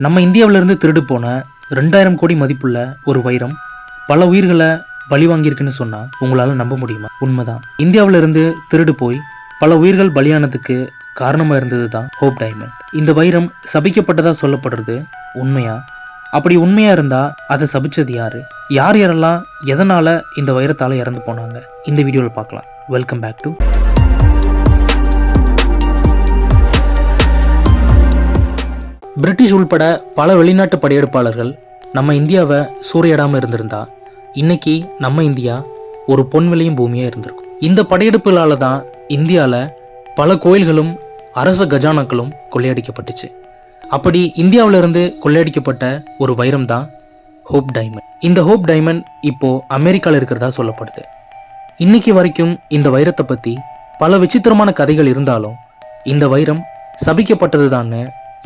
நம்ம இந்தியாவிலிருந்து திருடு போன ரெண்டாயிரம் கோடி மதிப்புள்ள ஒரு வைரம் பல உயிர்களை பலி வாங்கியிருக்குன்னு சொன்னால் உங்களால் நம்ப முடியுமா? உண்மைதான். இந்தியாவிலிருந்து திருடு போய் பல உயிர்கள் பலியானதுக்கு காரணமாக இருந்தது தான் ஹோப் டைமண்ட் இந்த வைரம் சபிக்கப்பட்டதாக சொல்லப்படுறது உண்மையா? அப்படி உண்மையாக இருந்தால் அதை சபிச்சது யார்? யார் யாரெல்லாம் எதனால் இந்த வைரத்தால் இறந்து போனாங்க? இந்த வீடியோவில் பார்க்கலாம். வெல்கம் பேக் டு பிரிட்டிஷ் உள்பட பல வெளிநாட்டு படையெடுப்பாளர்கள் நம்ம இந்தியாவை சூறையிடாமல் இருந்திருந்தா இன்னைக்கு நம்ம இந்தியா ஒரு பொன் விளையும் பூமியாக இருந்திருக்கும். இந்த படையெடுப்புகளால் தான் இந்தியாவில் பல கோயில்களும் அரச கஜானாக்களும் கொள்ளையடிக்கப்பட்டுச்சு. அப்படி இந்தியாவிலிருந்து கொள்ளையடிக்கப்பட்ட ஒரு வைரம் தான் ஹோப் டைமண்ட் இந்த ஹோப் டைமண்ட் இப்போது அமெரிக்காவில் இருக்கிறதா சொல்லப்படுது. இன்னைக்கு வரைக்கும் இந்த வைரத்தை பற்றி பல விசித்திரமான கதைகள் இருந்தாலும் இந்த வைரம் சபிக்கப்பட்டது தான்னு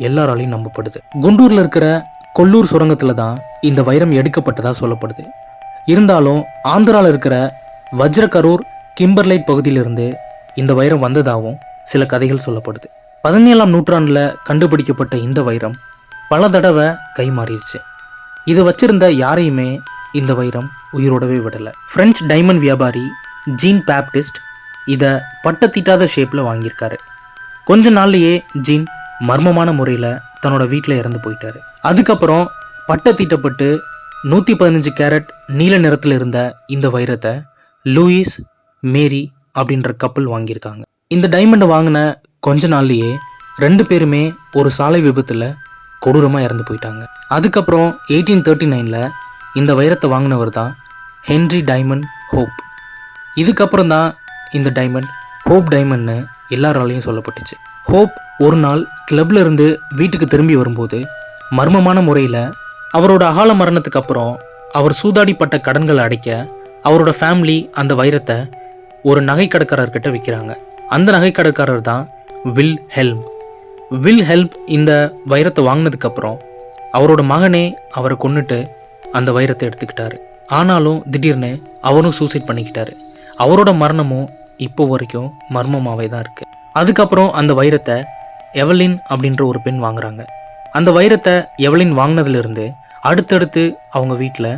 எல்லாராலையும் நம்பப்படுது. குண்டூரில் இருக்கிற கொல்லூர் சுரங்கத்தில் தான் இந்த வைரம் எடுக்கப்பட்டதாக சொல்லப்படுது. இருந்தாலும் ஆந்திராவில் இருக்கிற வஜ்ரகரூர் கிம்பர்லைட் பகுதியிலிருந்து இந்த வைரம் வந்ததாகவும் சில கதைகள் சொல்லப்படுது. பதினேழாம் நூற்றாண்டில் கண்டுபிடிக்கப்பட்ட இந்த வைரம் பல தடவை கை மாறிடுச்சு இது வச்சிருந்த யாரையுமே இந்த வைரம் உயிரோடவே விடலை. பிரெஞ்சு டைமண்ட் வியாபாரி ஜீன் பேப்டிஸ்ட் இதை பட்ட தீட்டாத ஷேப்பில் வாங்கியிருக்காரு. கொஞ்ச நாள்லேயே ஜீன் மர்மமான முறையில் தன்னோட வீட்டில் இறந்து போயிட்டாரு. அதுக்கப்புறம் பட்டை தீட்டப்பட்டு நூற்றி பதினஞ்சு கேரட் நீல நிறத்தில் இருந்த இந்த வைரத்தை லூயிஸ் மேரி அப்படின்ற கப்பல் வாங்கியிருக்காங்க. இந்த டைமண்டை வாங்கின கொஞ்ச நாள்லேயே ரெண்டு பேருமே ஒரு சாலை விபத்தில் கொடூரமாக இறந்து போயிட்டாங்க. அதுக்கப்புறம் எயிட்டீன் தேர்ட்டி நைனில் இந்த வைரத்தை வாங்கினவர் தான் ஹென்ரி டைமண்ட் ஹோப். இதுக்கப்புறம் தான் இந்த டைமண்ட் ஹோப் டைமண்ட்னு எல்லாராலையும் சொல்லப்பட்டுச்சு. ஹோப் ஒரு நாள் கிளப்ல இருந்து வீட்டுக்கு திரும்பி வரும்போது மர்மமான முறையில் அவரோட அகால மரணத்துக்கு அப்புறம் அவர் சூதாடிப்பட்ட கடன்களை அடைக்க அவரோட ஃபேமிலி அந்த வைரத்தை ஒரு நகைக்கடைக்காரர்கிட்ட விற்கிறாங்க அந்த நகைக்கடைக்காரர் தான் வில் ஹெல்ம் வில் ஹெல்ப் இந்த வைரத்தை வாங்கினதுக்கப்புறம் அவரோட மகனே அவரை கொண்டுட்டு அந்த வைரத்தை எடுத்துக்கிட்டாரு. ஆனாலும் திடீர்னு அவரும் சூசைட் பண்ணிக்கிட்டாரு. அவரோட மரணமும் இப்போ வரைக்கும் மர்மமாகவே தான் இருக்குது அதுக்கப்புறம் அந்த வைரத்தை எவலின் அப்படின்ற ஒரு பெண் வாங்குறாங்க. அந்த வைரத்தை எவலின் வாங்கினதுலேருந்து அடுத்தடுத்து அவங்க வீட்டில்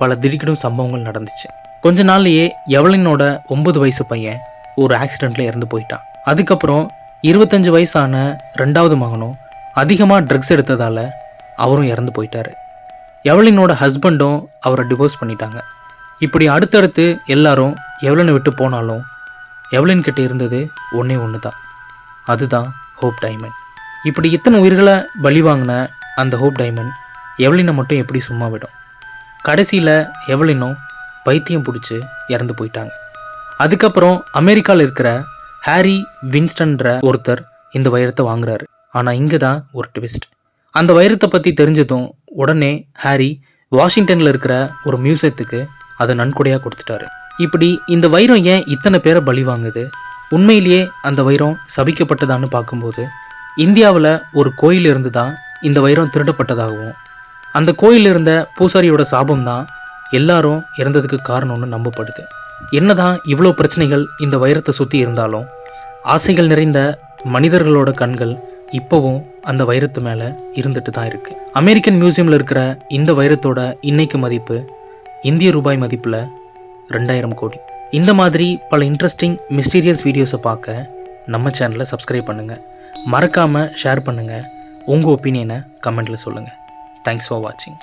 பல திடுக்கிடும் சம்பவங்கள் நடந்துச்சு. கொஞ்ச நாள்லேயே எவலினோட ஒன்பது வயசு பையன் ஒரு ஆக்சிடெண்ட்டில் இறந்து போயிட்டான். அதுக்கப்புறம் இருபத்தஞ்சு வயசான ரெண்டாவது மகனும் அதிகமாக ட்ரக்ஸ் எடுத்ததால் அவரும் இறந்து போயிட்டார். எவலினோட ஹஸ்பண்டும் அவரை டிவோர்ஸ் பண்ணிட்டாங்க. இப்படி அடுத்தடுத்து எல்லாரும் எவலினை விட்டு போனாலும் எவலின்கிட்ட இருந்தது ஒன்றே ஒன்று தான் அதுதான் ஹோப் டைமண்ட். இப்படி இத்தனை உயிர்களை பலி வாங்கின அந்த ஹோப் டைமண்ட் எவலினை மட்டும் எப்படி சும்மா விடும்? கடைசியில் எவலினும் பைத்தியம் பிடிச்சி இறந்து போயிட்டாங்க. அதுக்கப்புறம் அமெரிக்காவில் இருக்கிற ஹாரி வின்ஸ்டன்ற ஒருத்தர் இந்த வைரத்தை வாங்குறாரு. ஆனால் இங்கே தான் ஒரு ட்விஸ்ட். அந்த வைரத்தை பற்றி தெரிஞ்சதும் உடனே ஹாரி வாஷிங்டனில் இருக்கிற ஒரு மியூசியத்துக்கு அதை நன்கொடையாக கொடுத்துட்டாரு. இப்படி இந்த வைரம் ஏன் இத்தனை பேரை பலி வாங்குது? உண்மையிலேயே அந்த வைரம் சபிக்கப்பட்டதான்னு பார்க்கும்போது இந்தியாவில் ஒரு கோயில் இருந்து தான் இந்த வைரம் திருடப்பட்டதாகவும் அந்த கோயில் இருந்த பூசாரியோட சாபம் தான் எல்லாரும் இறந்ததுக்கு காரணம்னு நம்பப்படுது. என்னதான் இவ்வளோ பிரச்சனைகள் இந்த வைரத்தை சுற்றி இருந்தாலும் ஆசைகள் நிறைந்த மனிதர்களோட கண்கள் இப்போவும் அந்த வைரத்து மேலே இருந்துட்டு தான் இருக்கு. அமெரிக்கன் மியூசியமில் இருக்கிற இந்த வைரத்தோட இன்னைக்கு மதிப்பு இந்திய ரூபாய் மதிப்பில் ரெண்டாயிரம் கோடி. இந்த மாதிரி பல இன்ட்ரெஸ்டிங் மிஸ்டீரியஸ் வீடியோஸை பார்க்க நம்ம சேனலை சப்ஸ்கிரைப் பண்ணுங்கள் மறக்காமல் ஷேர் பண்ணுங்கள் உங்கள் ஒப்பீனியனை கமெண்ட்டில் சொல்லுங்கள் தேங்க்ஸ் ஃபார் வாட்சிங்